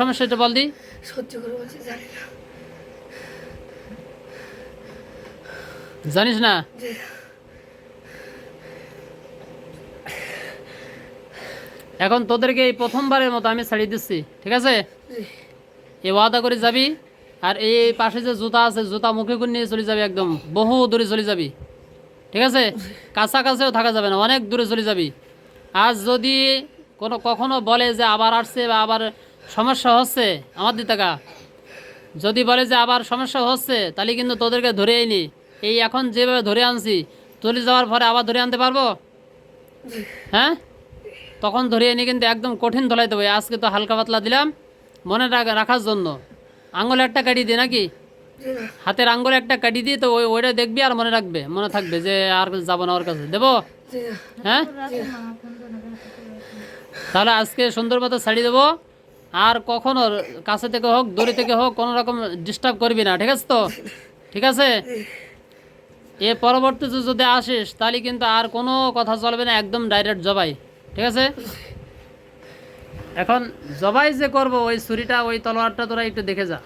সমস্যা এটা বল দি। সহ্য করে বলছি জানি না। জানিস না? এখন তোদেরকে এই প্রথমবারের মতো আমি ছাড়িয়ে দিচ্ছি ঠিক আছে? এ ওয়াদা করে যাবি আর এই পাশে যে জুতা আছে জুতা মুখে করে নিয়ে চলে যাবি একদম। বহু দূরে চলে যাবি ঠিক আছে? কাছাকাছিও থাকা যাবে না অনেক দূরে চলে যাবি। আর যদি কোনো কখনো বলে যে আবার আসছে বা আবার সমস্যা হচ্ছে? আমার দিতাকা যদি বলে যে আবার সমস্যা হচ্ছে, তাহলে কিন্তু তোদেরকে ধরে আইনি। এই এখন যেভাবে ধরে আনছি, চলে যাওয়ার পরে আবার ধরে আনতে পারব? হ্যাঁ? তখন ধরে এনে কিন্তু একদম কঠিন ধলাই দেবো। আজকে তো হালকা পাতলা দিলাম, মনে রাখ- রাখার জন্য। আঙুল একটা কাটি দিই নাকি? হাতের আঙ্গুল একটা কাটি দিই তো ওই ওইটা দেখবি আর মনে রাখবে। মনে থাকবে যে আর যাব না ওর কাছে। দেবো? হ্যাঁ? তাহলে আজকে সুন্দর মতো ছাড়ি দেবো। আর কখনো কাছে থেকে হোক দূরে থেকে হোক কোনো রকম ডিস্টার্ব করবি না ঠিক আছে তো? ঠিক আছে? এ পরবর্তীতে যদি আসিস তাহলে কিন্তু আর কোনো কথা চলবে না একদম ডাইরেক্ট জবাই ঠিক আছে? এখন জবাই যে করব ওই ছুরিটা ওই তলোয়ারটা তোরা একটু দেখে যা।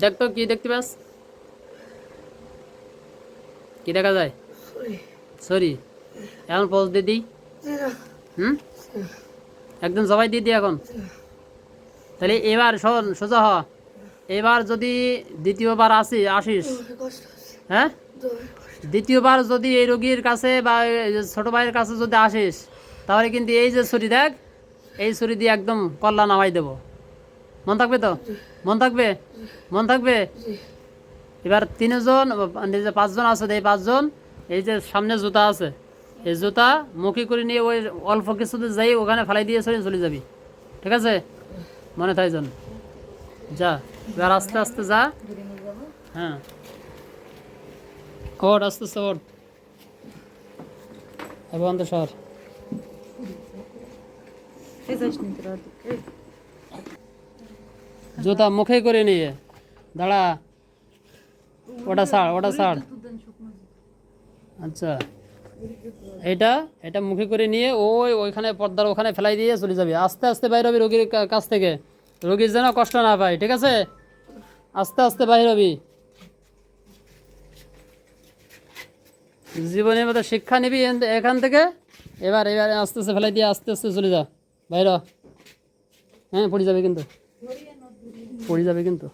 দেখ তো কি দেখতে পাস? কি দেখা যায়? সরি এখন পোজ দিয়ে দিই। হুম? একদম জবাই দিয়ে দিই এখন। তাহলে এবার শোন, সোজা হ। এবার যদি দ্বিতীয়বার আসি, আসিস। হ্যাঁ? দ্বিতীয়বার যদি এই রোগীর কাছে বা ছোট ভাইয়ের কাছে যদি আসিস, তাহলে কিন্তু এই যে ছুরি দেখ, এই ছুরি দিয়ে একদম কল্লা নামাই দেব। মন থাকবে তো? মন থাকবে? মন থাকবে? এবার তিনজন পাঁচজন আছে, এই পাঁচজন, এই যে সামনে জুতা আছে। এই জুতা মুখি করে নিয়ে ওই অল্প কিছুতে যাই, ওখানে ফেলাই দিয়ে চলে চলে যাবি। ঠিক আছে? মনে থাকে জন যা, এবার আস্তে আস্তে যা। হ্যাঁ। ওট আস্তে আস্তে ওট এবং সর। জুতা মুখে করে নিয়ে, দাঁড়া। ওটা ছাড় ওটা ছাড় আচ্ছা। এটা এটা মুখে করে নিয়ে ওই ওইখানে পর্দার ওখানে ফেলাই দিয়ে চলে যাবে। আস্তে আস্তে বাইর হবি রোগীর কাছ থেকে। রোগীর যেন কষ্ট না পায়, ঠিক আছে? আস্তে আস্তে বাইর হবি। জীবনের মতো শিক্ষা নিবি এখান থেকে। এবার এবার আস্তে আস্তে ফেলাই দিয়ে আস্তে আস্তে চলে যা। বাইর হ্যাঁ পড়ে যাবে কিন্তু। পড়ে যাবে কিন্তু।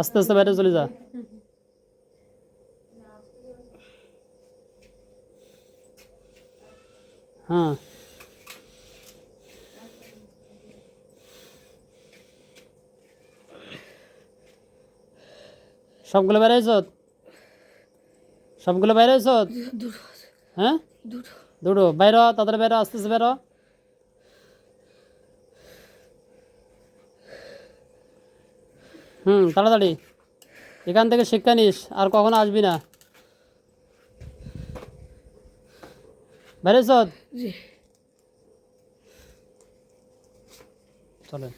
আস্তে আস্তে বাইরে চলে যা। হ্যাঁ। সবগুলো বাইরে বেড়াইছ সবগুলো বেড়াইছ দুটো হ্যাঁ? দুটো বাইর তাড়াতাড়ি বাইর আস্তে আস্তে বাইর হুম তাড়াতাড়ি। এখান থেকে শিক্ষা নিস আর কখনো আসবি না। বেড়েছ জি। চলে